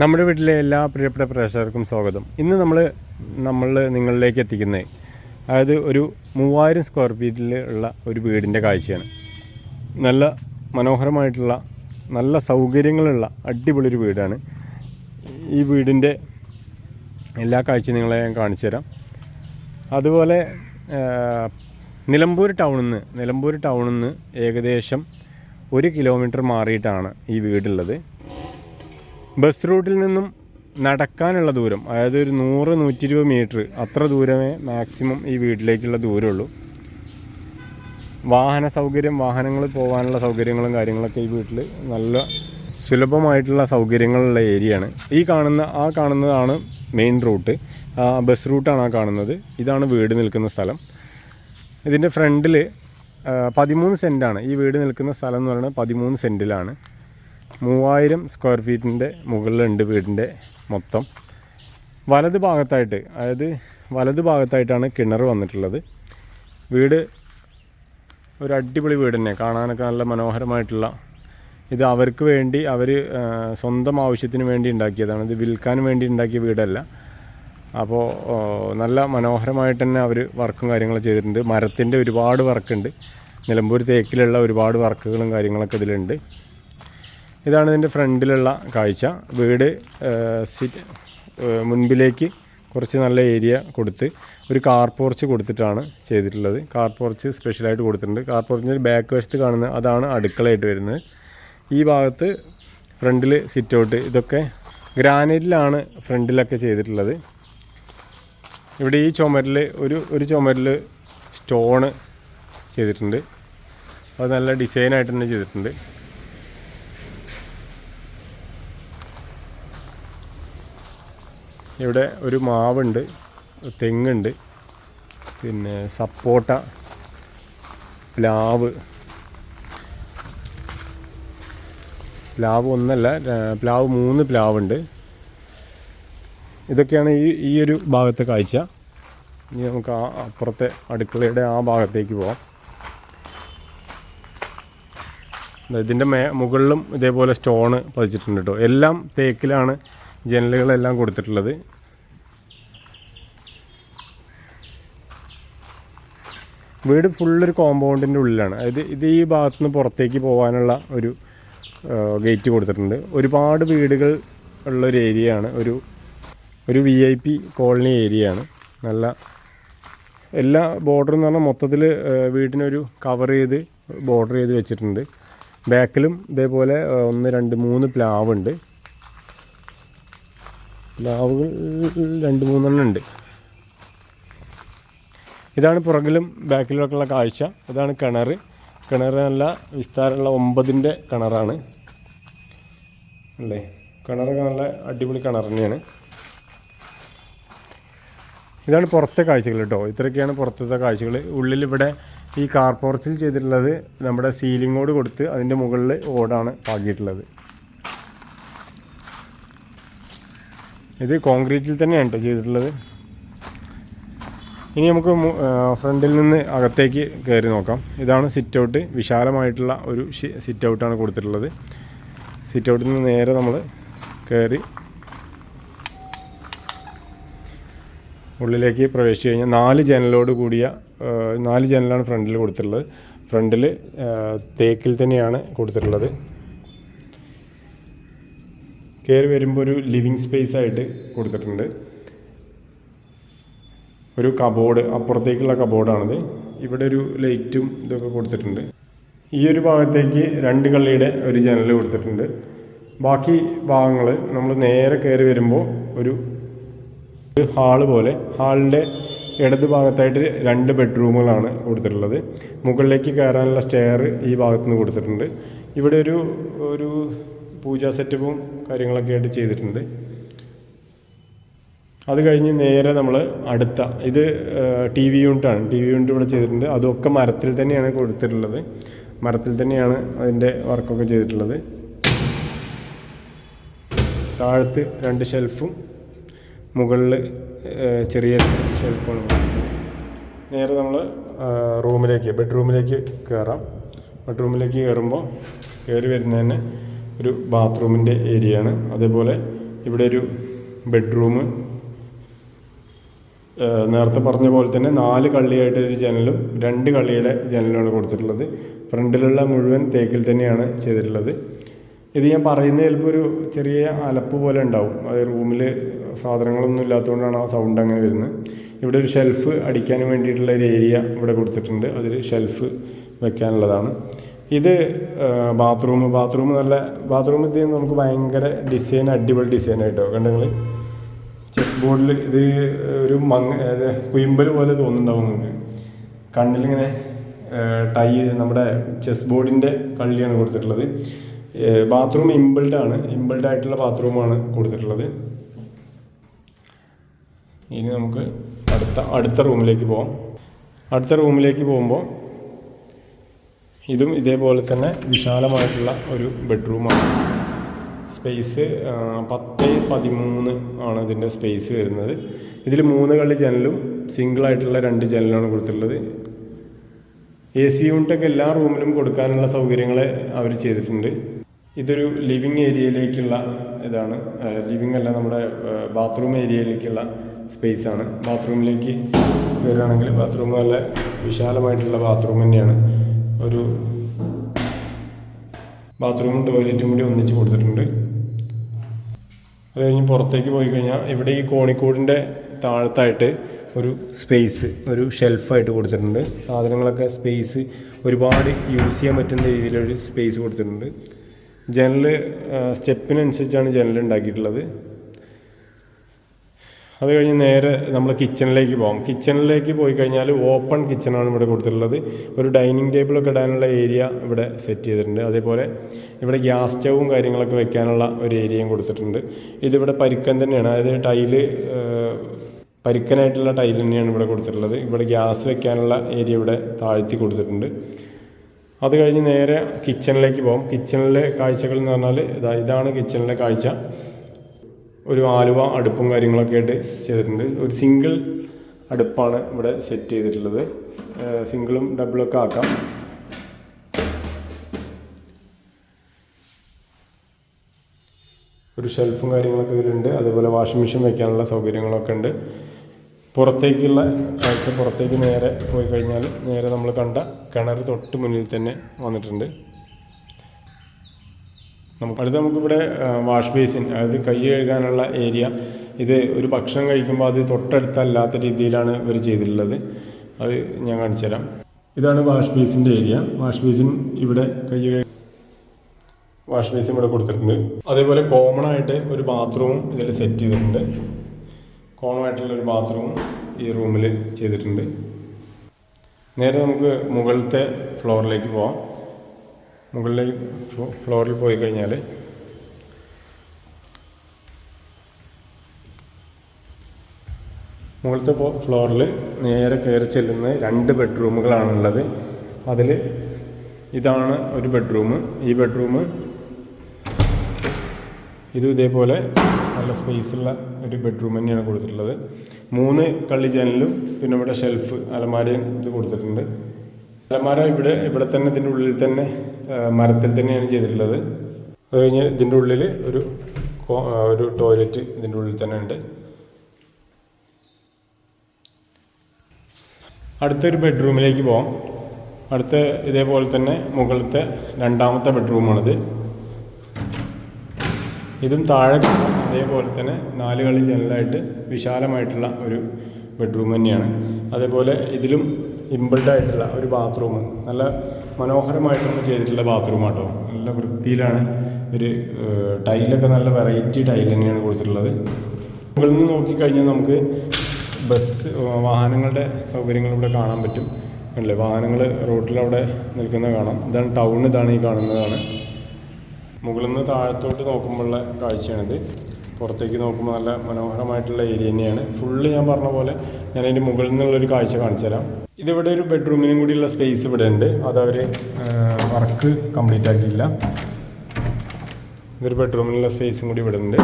നമ്മുടെ വീട്ടിലെ എല്ലാ പ്രിയപ്പെട്ട പ്രേക്ഷകർക്കും സ്വാഗതം. ഇന്ന് നമ്മൾ നമ്മൾ നിങ്ങളിലേക്ക് എത്തിക്കുന്നത് അതായത് ഒരു മൂവായിരം സ്ക്വയർ ഫീറ്റിൽ ഉള്ള ഒരു വീടിന്റെ കാഴ്ചയാണ്. നല്ല മനോഹരമായിട്ടുള്ള നല്ല സൗകര്യങ്ങളുള്ള അടിപൊളി ഒരു വീടാണ്. ഈ വീടിന്റെ എല്ലാ കാഴ്ചയും നിങ്ങളെ ഞാൻ കാണിച്ചു തരാം. അതുപോലെ നിലമ്പൂർ ടൗണിൽ നിന്ന് നിലമ്പൂർ ടൗണിൽ നിന്ന് ഏകദേശം ഒരു കിലോമീറ്റർ മാറിയിട്ടാണ് ഈ വീടുള്ളത്. ബസ് റൂട്ടിൽ നിന്നും നടക്കാനുള്ള ദൂരം അതായത് ഒരു നൂറ് നൂറ്റി ഇരുപത് മീറ്റർ അത്ര ദൂരമേ മാക്സിമം ഈ വീട്ടിലേക്കുള്ള ദൂരമുള്ളൂ. വാഹന സൗകര്യം വാഹനങ്ങൾ പോകാനുള്ള സൗകര്യങ്ങളും കാര്യങ്ങളൊക്കെ ഈ വീട്ടിൽ നല്ല സുലഭമായിട്ടുള്ള സൗകര്യങ്ങളുള്ള ഏരിയയാണ്. ഈ കാണുന്ന ആ കാണുന്നതാണ് മെയിൻ റൂട്ട്. ബസ് റൂട്ടാണ് ആ കാണുന്നത്. ഇതാണ് വീട് നിൽക്കുന്ന സ്ഥലം. ഇതിന്റെ ഫ്രണ്ടിൽ പതിമൂന്ന് സെന്റാണ് ഈ വീട് നിൽക്കുന്ന സ്ഥലം എന്ന് പറയുന്നത് പതിമൂന്ന് സെന്റിലാണ് മൂവായിരം സ്ക്വയർ ഫീറ്റിന്റെ മുകളിലുണ്ട് വീടിന്റെ മൊത്തം. വലത് ഭാഗത്തായിട്ട് അതായത് വലത് ഭാഗത്തായിട്ടാണ് കിണർ വന്നിട്ടുള്ളത്. വീട് ഒരു അടിപൊളി വീട് തന്നെ. കാണാനൊക്കെ നല്ല മനോഹരമായിട്ടുള്ള ഇത് അവർക്ക് വേണ്ടി അവർ സ്വന്തം ആവശ്യത്തിന് വേണ്ടി ഉണ്ടാക്കിയതാണ്. ഇത് വിൽക്കാൻ വേണ്ടി ഉണ്ടാക്കിയ വീടല്ല. അപ്പോൾ നല്ല മനോഹരമായിട്ട് തന്നെ അവർ വർക്കും കാര്യങ്ങളും ചെയ്തിട്ടുണ്ട്. മരത്തിന്റെ ഒരുപാട് വർക്കുണ്ട് നിലമ്പൂർ തേക്കിലുള്ള ഒരുപാട് വർക്കുകളും കാര്യങ്ങളൊക്കെ ഇതിലുണ്ട്. ഇതാണ് ഇതിന്റെ ഫ്രണ്ടിലുള്ള കാഴ്ച. വീട് സിറ്റ് മുൻപിലേക്ക് കുറച്ച് നല്ല ഏരിയ കൊടുത്ത് ഒരു കാർ പോർച്ച് കൊടുത്തിട്ടാണ് ചെയ്തിട്ടുള്ളത്. കാർ പോർച്ച് സ്പെഷ്യലായിട്ട് കൊടുത്തിട്ടുണ്ട്. കാർ പോർച്ചിന്റെ ബാക്ക് വശത്ത് കാണുന്ന അതാണ് അടുക്കളയായിട്ട് വരുന്നത്. ഈ ഭാഗത്ത് ഫ്രണ്ടിൽ സിറ്റ് ഔട്ട് ഇതൊക്കെ ഗ്രാനൈറ്റിലാണ് ഫ്രണ്ടിലൊക്കെ ചെയ്തിട്ടുള്ളത്. ഇവിടെ ഈ ചുമരിൽ ഒരു ഒരു ചുമരിൽ സ്റ്റോണ് ചെയ്തിട്ടുണ്ട്. അത് നല്ല ഡിസൈനായിട്ട് തന്നെ ചെയ്തിട്ടുണ്ട്. ഇവിടെ ഒരു മാവുണ്ട് തെങ്ങുണ്ട് പിന്നെ സപ്പോട്ട പ്ലാവ്. പ്ലാവ് ഒന്നല്ല പ്ലാവ് മൂന്ന് പ്ലാവുണ്ട്. ഇതൊക്കെയാണ് ഈ ഈ ഒരു ഭാഗത്തെ കാഴ്ച. ഇനി നമുക്ക് ആ അപ്പുറത്തെ അടുക്കളയുടെ ആ ഭാഗത്തേക്ക് പോവാം. ഇതിന്റെ മേ മുകളിലും ഇതേപോലെ സ്റ്റോണ് പതിച്ചിട്ടുണ്ട് കേട്ടോ എല്ലാം തേക്കിലാണ് ജനലുകളെല്ലാം കൊടുത്തിട്ടുള്ളത്. വീട് ഫുള്ളൊരു കോമ്പൗണ്ടിന്റെ ഉള്ളിലാണ്. അതായത് ഇത് ഈ ഭാഗത്തു നിന്ന് പുറത്തേക്ക് പോകാനുള്ള ഒരു ഗേറ്റ് കൊടുത്തിട്ടുണ്ട്. ഒരുപാട് വീടുകൾ ഉള്ളൊരു ഏരിയയാണ് ഒരു ഒരു വി ഐ പി കോളനി ഏരിയയാണ് നല്ല എല്ലാ ബോർഡർ എന്ന് പറഞ്ഞാൽ മൊത്തത്തിൽ വീടിനൊരു കവർ ചെയ്ത് ബോർഡർ ചെയ്ത് വെച്ചിട്ടുണ്ട്. ബാക്കിലും ഇതേപോലെ ഒന്ന് രണ്ട് മൂന്ന് പ്ലാവുണ്ട്. പ്ലാവുകൾ രണ്ട് മൂന്നെണ്ണം ഉണ്ട്. ഇതാണ് പുറകിലും ബാക്കിലൊക്കെയുള്ള കാഴ്ച. ഇതാണ് കിണർ. കിണർ നല്ല വിസ്താരമുള്ള ഒമ്പതിന്റെ കിണറാണ്. അല്ലേ? കിണറൊക്കെ നല്ല അടിപൊളി കിണർ തന്നെയാണ്. ഇതാണ് പുറത്തെ കാഴ്ചകൾ കേട്ടോ. ഇത്രയൊക്കെയാണ് പുറത്തത്തെ കാഴ്ചകൾ. ഉള്ളിൽ ഇവിടെ ഈ കാർ പോർച്ചിൽ ചെയ്തിട്ടുള്ളത് നമ്മുടെ സീലിങ്ങോട് കൊടുത്ത് അതിന്റെ മുകളിൽ ഓടാണ് പാകിയിട്ടുള്ളത്. ഇത് കോൺക്രീറ്റിൽ തന്നെയാണ് കേട്ടോ ചെയ്തിട്ടുള്ളത്. ഇനി നമുക്ക് ഫ്രണ്ടിൽ നിന്ന് അകത്തേക്ക് കയറി നോക്കാം. ഇതാണ് സിറ്റ് ഔട്ട് വിശാലമായിട്ടുള്ള ഒരു സിറ്റ് ഔട്ടാണ് കൊടുത്തിട്ടുള്ളത്. സിറ്റ് ഔട്ടിൽ നിന്ന് നേരെ നമ്മൾ കയറി ഉള്ളിലേക്ക് പ്രവേശിച്ച് കഴിഞ്ഞാൽ നാല് ജനലോട് കൂടിയ നാല് ജനലാണ് ഫ്രണ്ടിൽ കൊടുത്തിട്ടുള്ളത്. ഫ്രണ്ടിൽ തേക്കിൽ തന്നെയാണ് കൊടുത്തിട്ടുള്ളത്. കയറി വരുമ്പോൾ ഒരു ലിവിങ് സ്പേസ് ആയിട്ട് കൊടുത്തിട്ടുണ്ട്. ഒരു കബോർഡ് അപ്പുറത്തേക്കുള്ള കബോർഡാണിത് ഇവിടെ ഒരു ലൈറ്റും ഇതൊക്കെ കൊടുത്തിട്ടുണ്ട്. ഈ ഒരു ഭാഗത്തേക്ക് രണ്ട് കള്ളിയുടെ ഒരു ജനൽ കൊടുത്തിട്ടുണ്ട്. ബാക്കി ഭാഗങ്ങൾ നമ്മൾ നേരെ കയറി വരുമ്പോൾ ഒരു ഒരു ഹാൾ പോലെ ഹാളിന്റെ ഇടത് ഭാഗത്തായിട്ട് രണ്ട് ബെഡ്റൂമുകളാണ് കൊടുത്തിട്ടുള്ളത്. മുകളിലേക്ക് കയറാനുള്ള സ്റ്റെയർ ഈ ഭാഗത്തുനിന്ന് കൊടുത്തിട്ടുണ്ട്. ഇവിടെ ഒരു ഒരു പൂജാ സെറ്റപ്പും കാര്യങ്ങളൊക്കെ ആയിട്ട് ചെയ്തിട്ടുണ്ട്. അത് കഴിഞ്ഞ് നേരെ നമ്മൾ അടുത്ത ഇത് ടി വി യൂണിറ്റാണ് ടി വി യൂണിറ്റ് ഇവിടെ ചെയ്തിട്ടുണ്ട്. അതൊക്കെ മരത്തിൽ തന്നെയാണ് കൊടുത്തിട്ടുള്ളത്. മരത്തിൽ തന്നെയാണ് അതിന്റെ വർക്കൊക്കെ ചെയ്തിട്ടുള്ളത്. താഴത്ത് രണ്ട് ഷെൽഫും മുകളിൽ ചെറിയ ഷെൽഫാണ് നേരെ നമ്മൾ റൂമിലേക്ക് ബെഡ്റൂമിലേക്ക് കയറാം ബെഡ്റൂമിലേക്ക് കയറുമ്പോൾ കയറി വരുന്നതന്നെ ഒരു ബാത്റൂമിന്റെ ഏരിയയാണ്. അതേപോലെ ഇവിടെ ഒരു ബെഡ്റൂം. നേരത്തെ പറഞ്ഞ പോലെ തന്നെ നാല് കള്ളിയായിട്ട് ഒരു ജനലും രണ്ട് കള്ളിയുടെ ജനലുമാണ് കൊടുത്തിട്ടുള്ളത്. ഫ്രണ്ടിലുള്ള മുഴുവൻ തേക്കിൽ തന്നെയാണ് ചെയ്തിട്ടുള്ളത്. ഇത് ഞാൻ പറയുന്നത് ചിലപ്പോൾ ഒരു ചെറിയ അലപ്പ് പോലെ ഉണ്ടാവും. അത് റൂമിൽ സാധനങ്ങളൊന്നും ഇല്ലാത്തതുകൊണ്ടാണ് ആ സൗണ്ട് അങ്ങനെ വരുന്നത്. ഇവിടെ ഒരു ഷെൽഫ് അടിക്കാൻ വേണ്ടിയിട്ടുള്ള ഒരു ഏരിയ ഇവിടെ കൊടുത്തിട്ടുണ്ട്. അതിൽ ഷെൽഫ് വെക്കാനുള്ളതാണ്. ഇത് ബാത്റൂം ബാത്റൂം നല്ല ബാത്റൂം ഇത് നമുക്ക് ഭയങ്കര ഡിസൈൻ അടിപൊളി ഡിസൈൻ ആയിട്ടോ കണ്ടെങ്കിൽ ചെസ് ബോർഡിൽ ഇത് ഒരു മങ്ങ കുയിമ്പൽ പോലെ തോന്നുന്നുണ്ടാവും നമുക്ക് കണ്ണിലിങ്ങനെ ടൈ നമ്മുടെ ചെസ് ബോർഡിന്റെ കള്ളിയാണ് കൊടുത്തിട്ടുള്ളത്. ബാത്റൂം ഇമ്പിൾഡ് ആണ്. ഇമ്പിൾഡ് ആയിട്ടുള്ള ബാത്റൂമാണ് കൊടുത്തിട്ടുള്ളത്. ഇനി നമുക്ക് അടുത്ത അടുത്ത റൂമിലേക്ക് പോവാം. അടുത്ത റൂമിലേക്ക് പോകുമ്പോൾ ഇതും ഇതേപോലെ തന്നെ വിശാലമായിട്ടുള്ള ഒരു ബെഡ്റൂമാണ് സ്പേസ് പത്ത് പതിമൂന്ന് ആണ് ഇതിന്റെ സ്പേസ് വരുന്നത്. ഇതിൽ മൂന്ന് കള്ളി ജനലും സിംഗിൾ ആയിട്ടുള്ള രണ്ട് ജനലാണ് കൊടുത്തിട്ടുള്ളത്. എ സി യൂണിറ്റൊക്കെ എല്ലാ റൂമിലും കൊടുക്കാനുള്ള സൗകര്യങ്ങൾ അവർ ചെയ്തിട്ടുണ്ട്. ഇതൊരു ലിവിങ് ഏരിയയിലേക്കുള്ള ഇതാണ്. ലിവിങ് അല്ല നമ്മുടെ ബാത്റൂം ഏരിയയിലേക്കുള്ള സ്പേസ് ആണ്. ബാത്റൂമിലേക്ക് വരികയാണെങ്കിൽ ബാത്റൂം നല്ല വിശാലമായിട്ടുള്ള ബാത്റൂം തന്നെയാണ്. ഒരു ബാത്റൂമും ടോയ്ലറ്റും കൂടി ഒന്നിച്ച് കൊടുത്തിട്ടുണ്ട്. അത് കഴിഞ്ഞ് പുറത്തേക്ക് പോയി കഴിഞ്ഞാൽ ഇവിടെ ഈ കോണിക്കോടിന്റെ താഴത്തായിട്ട് ഒരു സ്പേസ് ഒരു ഷെൽഫായിട്ട് കൊടുത്തിട്ടുണ്ട്. സാധനങ്ങളൊക്കെ സ്പേസ് ഒരുപാട് യൂസ് ചെയ്യാൻ പറ്റുന്ന രീതിയിലൊരു സ്പേസ് കൊടുത്തിട്ടുണ്ട്. ജനൽ സ്റ്റെപ്പിനനുസരിച്ചാണ് ജനൽ ഉണ്ടാക്കിയിട്ടുള്ളത്. അത് കഴിഞ്ഞ് നേരെ നമ്മൾ കിച്ചണിലേക്ക് പോകാം. കിച്ചണിലേക്ക് പോയി കഴിഞ്ഞാൽ ഓപ്പൺ കിച്ചണാണ് ഇവിടെ കൊടുത്തിട്ടുള്ളത്. ഒരു ഡൈനിങ് ടേബിളൊക്കെ ഇടാനുള്ള ഏരിയ ഇവിടെ സെറ്റ് ചെയ്തിട്ടുണ്ട്. അതേപോലെ ഇവിടെ ഗ്യാസ് സ്റ്റവും കാര്യങ്ങളൊക്കെ വെക്കാനുള്ള ഒരു ഏരിയയും കൊടുത്തിട്ടുണ്ട്. ഇതിവിടെ പരിക്കൻ തന്നെയാണ്. അതായത് ടൈൽ പരിക്കനായിട്ടുള്ള ടൈൽ തന്നെയാണ് ഇവിടെ കൊടുത്തിട്ടുള്ളത്. ഇവിടെ ഗ്യാസ് വെക്കാനുള്ള ഏരിയ ഇവിടെ താഴ്ത്തി കൊടുത്തിട്ടുണ്ട്. അത് കഴിഞ്ഞ് നേരെ കിച്ചണിലേക്ക് പോകും. കിച്ചണിലെ കാഴ്ചകൾ എന്ന് പറഞ്ഞാൽ ഇതാ ഇതാണ് കിച്ചണിലെ കാഴ്ച. ഒരു ആലുവ അടുപ്പും കാര്യങ്ങളൊക്കെ ആയിട്ട് ചെയ്തിട്ടുണ്ട്. ഒരു സിംഗിൾ അടുപ്പാണ് ഇവിടെ സെറ്റ് ചെയ്തിട്ടുള്ളത്. സിംഗിളും ഒക്കെ ആക്കാം. ഒരു ഷെൽഫും കാര്യങ്ങളൊക്കെ ഇതിലുണ്ട്. അതേപോലെ വാഷിംഗ് മെഷീൻ വെക്കാനുള്ള സൗകര്യങ്ങളൊക്കെ ഉണ്ട്. പുറത്തേക്കുള്ള കാഴ്ച പുറത്തേക്ക് നേരെ പോയി കഴിഞ്ഞാൽ നേരെ നമ്മൾ കണ്ട കിണർ തൊട്ട് മുന്നിൽ തന്നെ വന്നിട്ടുണ്ട്. നമുക്ക് അടുത്ത് നമുക്കിവിടെ വാഷ് ബേസിൻ അതായത് കൈ കഴുകാനുള്ള ഏരിയ. ഇത് ഒരു ഭക്ഷണം കഴിക്കുമ്പോൾ അത് തൊട്ടടുത്തല്ലാത്ത രീതിയിലാണ് ഇവർ ചെയ്തിട്ടുള്ളത്. അത് ഞാൻ കാണിച്ചു തരാം. ഇതാണ് വാഷ് ബേസിന്റെ ഏരിയ. വാഷ് ബേസിൻ ഇവിടെ കൈ വാഷ് ബേസിൻ ഇവിടെ കൊടുത്തിട്ടുണ്ട്. അതേപോലെ കോമൺ ആയിട്ട് ഒരു ബാത്റൂമും ഇതിൽ സെറ്റ് ചെയ്തിട്ടുണ്ട്. കോമൺ ആയിട്ടുള്ള ഒരു ബാത്റൂം ഈ റൂമിൽ ചെയ്തിട്ടുണ്ട്. നേരെ നമുക്ക് മുകളിലത്തെ ഫ്ലോറിലേക്ക് പോവാം. മുകളിലേക്ക് ഫ്ലോറിൽ പോയി കഴിഞ്ഞാൽ മുകളിലത്തെ ഫ്ലോറിൽ നേരെ കയറി ചെല്ലുന്ന രണ്ട് ബെഡ്റൂമുകളാണുള്ളത്. അതിൽ ഇതാണ് ഒരു ബെഡ്റൂം. ഈ ബെഡ്റൂം ഇതും ഇതേപോലെ നല്ല സ്പേസുള്ള ഒരു ബെഡ്റൂം തന്നെയാണ് കൊടുത്തിട്ടുള്ളത്. മൂന്ന് കള്ളി ജനലും പിന്നെ ഇവിടെ ഷെൽഫ് അലമാരയും ഇത് കൊടുത്തിട്ടുണ്ട്. അലമാര ഇവിടെ ഇവിടെ തന്നെ ഇതിന്റെ ഉള്ളിൽ തന്നെ മരത്തിൽ തന്നെയാണ് ചെയ്തിട്ടുള്ളത്. അത് കഴിഞ്ഞ് ഇതിന്റെ ഉള്ളിൽ ഒരു ഒരു ടോയ്ലറ്റ് ഇതിന്റെ ഉള്ളിൽ തന്നെ ഉണ്ട്. അടുത്തൊരു ബെഡ്റൂമിലേക്ക് പോകാം അടുത്ത ഇതേപോലെ തന്നെ മുകളിലത്തെ രണ്ടാമത്തെ ബെഡ്റൂമാണിത് ഇതും താഴെ അതേപോലെ തന്നെ നാല് കളി ജനലായിട്ട് വിശാലമായിട്ടുള്ള ഒരു ബെഡ്റൂം തന്നെയാണ്. അതേപോലെ ഇതിലും ഇമ്പിൾഡ് ആയിട്ടുള്ള ഒരു ബാത്റൂം നല്ല മനോഹരമായിട്ടൊന്ന് ചെയ്തിട്ടുള്ള ബാത്റൂം ആട്ടോ. നല്ല വൃത്തിയിലാണ് ഒരു ടൈലൊക്കെ നല്ല വെറൈറ്റി ടൈൽ തന്നെയാണ് കൊടുത്തിട്ടുള്ളത്. മുകളിൽ നിന്ന് നോക്കിക്കഴിഞ്ഞാൽ നമുക്ക് ബസ് വാഹനങ്ങളുടെ സൗകര്യങ്ങൾ ഇവിടെ കാണാൻ പറ്റും. അല്ലേ വാഹനങ്ങൾ റോഡിലവിടെ നിൽക്കുന്നത് കാണാം. ഇതാണ് ടൗൺ ഇതാണ് ഈ കാണുന്നതാണ്. മുകളിൽ നിന്ന് താഴത്തോട്ട് നോക്കുമ്പോഴുള്ള കാഴ്ചയാണിത്. പുറത്തേക്ക് നോക്കുമ്പോൾ നല്ല മനോഹരമായിട്ടുള്ള ഏരിയ തന്നെയാണ്. ഫുള്ള് ഞാൻ പറഞ്ഞ പോലെ ഞാൻ അതിന്റെ മുകളിൽ നിന്നുള്ളൊരു കാഴ്ച കാണിച്ചു തരാം. ഇതിവിടെ ഒരു ബെഡ്റൂമിനും കൂടിയുള്ള സ്പേസ് ഇവിടെ ഉണ്ട്. അതവർ വർക്ക് കംപ്ലീറ്റ് ആക്കിയില്ല ഇതൊരു ബെഡ്റൂമിനുള്ള സ്പേസും കൂടി ഇവിടെ ഉണ്ട്.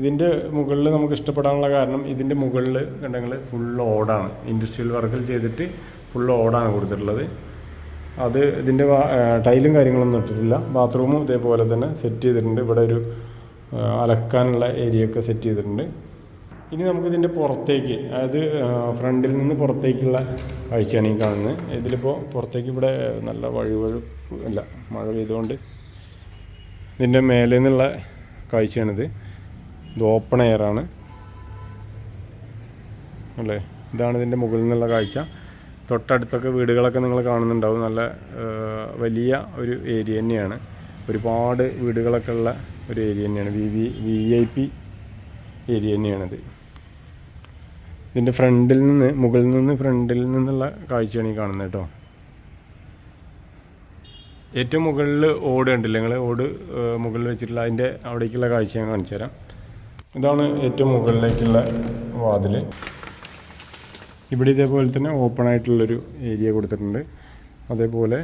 ഇതിന്റെ മുകളിൽ നമുക്ക് ഇഷ്ടപ്പെടാനുള്ള കാരണം ഇതിന്റെ മുകളിൽ കണ്ടെങ്കിൽ ഫുൾ ഓടാണ്. ഇൻഡസ്ട്രിയൽ വർക്കിൽ ചെയ്തിട്ട് ഫുൾ ഓടാണ് കൊടുത്തിട്ടുള്ളത്. അത് ഇതിന്റെ ടൈലും കാര്യങ്ങളൊന്നും ഇട്ടിട്ടില്ല. ബാത്റൂമും ഇതേപോലെ തന്നെ സെറ്റ് ചെയ്തിട്ടുണ്ട്. ഇവിടെ ഒരു അലക്കാനുള്ള ഏരിയ ഒക്കെ സെറ്റ് ചെയ്തിട്ടുണ്ട്. ഇനി നമുക്കിതിന്റെ പുറത്തേക്ക് അതായത് ഫ്രണ്ടിൽ നിന്ന് പുറത്തേക്കുള്ള കാഴ്ചയാണ് ഈ കാണുന്നത്. ഇതിലിപ്പോൾ പുറത്തേക്ക് ഇവിടെ നല്ല വഴുവഴുപ്പ് അല്ല മഴ പെയ്തുകൊണ്ട് ഇതിന്റെ മേലെ നിന്നുള്ള കാഴ്ചയാണിത്. ഇത് ഓപ്പൺ എയറാണ് അല്ലേ? ഇതാണ് ഇതിന്റെ മുകളിൽ നിന്നുള്ള കാഴ്ച. തൊട്ടടുത്തൊക്കെ വീടുകളൊക്കെ നിങ്ങൾ കാണുന്നുണ്ടാവും. നല്ല വലിയ ഒരു ഏരിയ തന്നെയാണ്. ഒരുപാട് വീടുകളൊക്കെ ഉള്ള ഒരു ഏരിയ തന്നെയാണ്. V V V I P area തന്നെയാണത്. ഇതിന്റെ ഫ്രണ്ടിൽ നിന്ന് മുകളിൽ നിന്ന് ഫ്രണ്ടിൽ നിന്നുള്ള കാഴ്ചയാണ് ഈ കാണുന്നത് കേട്ടോ. ഏറ്റവും മുകളിൽ ഓട് കണ്ടില്ല? നിങ്ങൾ ഓട് മുകളിൽ വെച്ചിട്ടുള്ള അതിന്റെ അവിടേക്കുള്ള കാഴ്ച ഞാൻ കാണിച്ചു തരാം. ഇതാണ് ഏറ്റവും മുകളിലേക്കുള്ള വാതിൽ ഇവിടെ ഇതേപോലെ തന്നെ ഓപ്പൺ ആയിട്ടുള്ളൊരു ഏരിയ കൊടുത്തിട്ടുണ്ട്. അതേപോലെ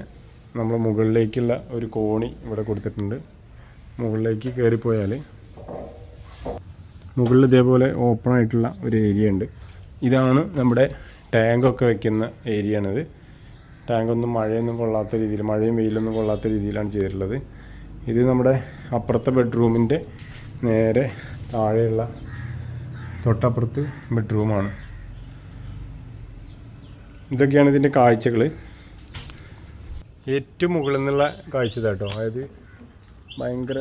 നമ്മൾ മുകളിലേക്കുള്ള ഒരു കോണി ഇവിടെ കൊടുത്തിട്ടുണ്ട്. മുകളിലേക്ക് കയറിപ്പോയാൽ മുകളിൽ ഇതേപോലെ ഓപ്പൺ ആയിട്ടുള്ള ഒരു ഏരിയ ഉണ്ട്. ഇതാണ് നമ്മുടെ ടാങ്കൊക്കെ വെക്കുന്ന ആണിത്. ടാങ്കൊന്നും മഴയൊന്നും കൊള്ളാത്ത രീതിയിൽ മഴയും വെയിലൊന്നും കൊള്ളാത്ത രീതിയിലാണ് ചെയ്തിട്ടുള്ളത്. ഇത് നമ്മുടെ അപ്പുറത്തെ ബെഡ്റൂമിന്റെ നേരെ താഴെയുള്ള തൊട്ടപ്പുറത്ത് ബെഡ്റൂമാണ് ഇതൊക്കെയാണ് ഇതിന്റെ കാഴ്ചകൾ ഏറ്റവും മുകളിൽ നിന്നുള്ള കാഴ്ച കേട്ടോ അതായത് ഭയങ്കര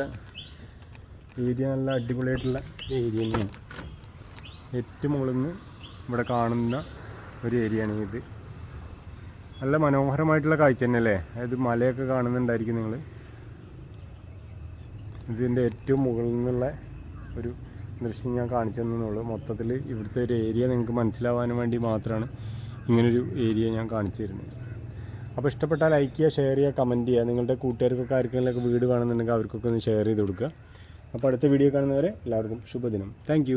ഏരിയ നല്ല അടിപൊളിയായിട്ടുള്ള ഏരിയ തന്നെയാണ്. ഏറ്റവും മുകളിൽ നിന്ന് ഇവിടെ കാണുന്ന ഒരു ഏരിയയാണ് ഇത്. നല്ല മനോഹരമായിട്ടുള്ള കാഴ്ച തന്നെ അല്ലേ അതായത് മലയൊക്കെ കാണുന്നുണ്ടായിരിക്കും നിങ്ങൾ ഇതിന്റെ ഏറ്റവും മുകളിൽ നിന്നുള്ള ഒരു ദൃശ്യം ഞാൻ കാണിച്ചു തന്നുള്ളൂ മൊത്തത്തിൽ ഇവിടുത്തെ ഒരു ഏരിയ നിങ്ങൾക്ക് മനസ്സിലാവാൻ വേണ്ടി മാത്രമാണ് ഇങ്ങനൊരു ഏരിയ ഞാൻ കാണിച്ചു തരുന്നത്. അപ്പോൾ ഇഷ്ടപ്പെട്ടാൽ ലൈക്ക് ചെയ്യുക ഷെയർ ചെയ്യുക കമന്റ് ചെയ്യുക. നിങ്ങളുടെ കൂട്ടുകാർക്കൊക്കെ ആർക്കെങ്കിലുമൊക്കെ വീട് കാണുന്നുണ്ടെങ്കിൽ അവർക്കൊക്കെ ഒന്ന് ഷെയർ ചെയ്ത് കൊടുക്കുക. അപ്പോൾ അടുത്ത വീഡിയോ കാണുന്നവരെ എല്ലാവർക്കും ശുഭദിനം. താങ്ക്